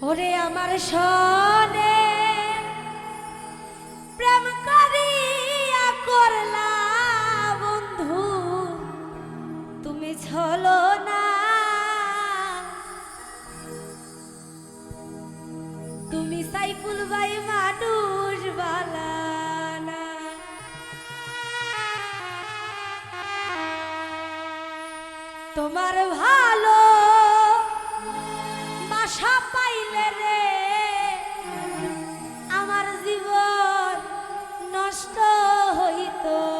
ওরে আমার সনে প্রেম করিয়া করলা বন্ধু, তুমি ছলো না। তুমি সাইফুল ভাই মানুষ বালা তোমার ভালো মাসা পাই the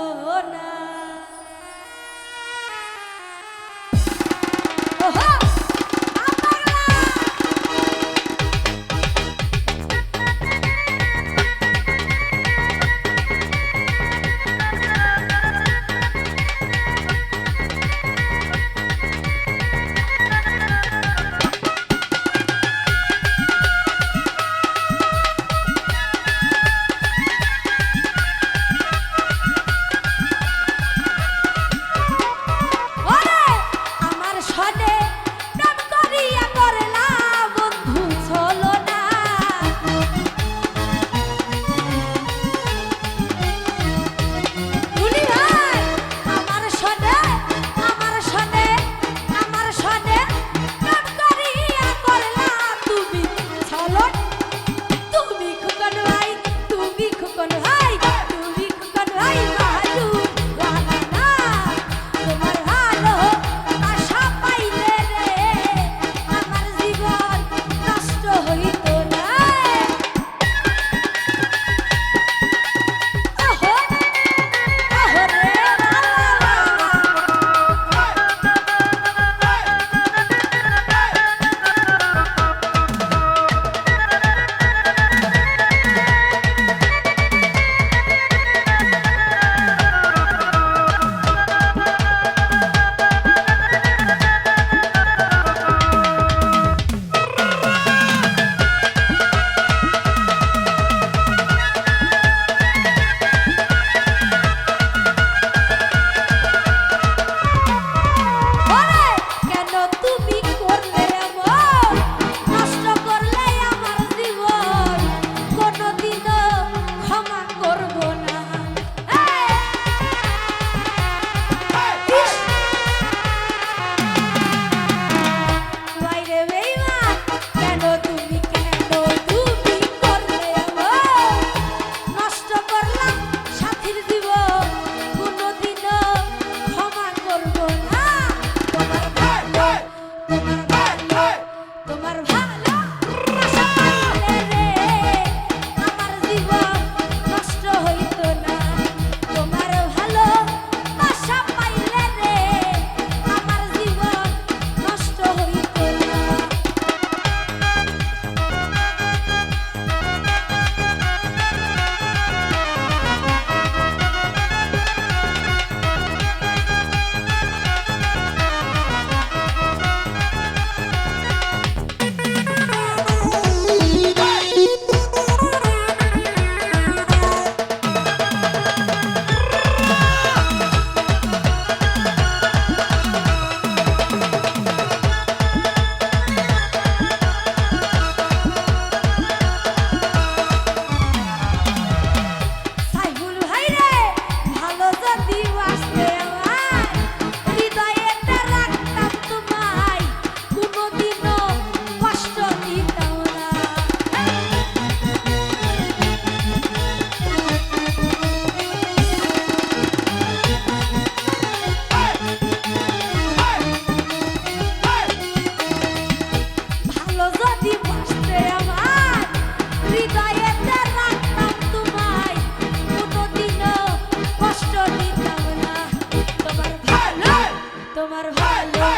তোমার ভালো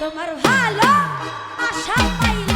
তোমার ভালো আশা পাইলে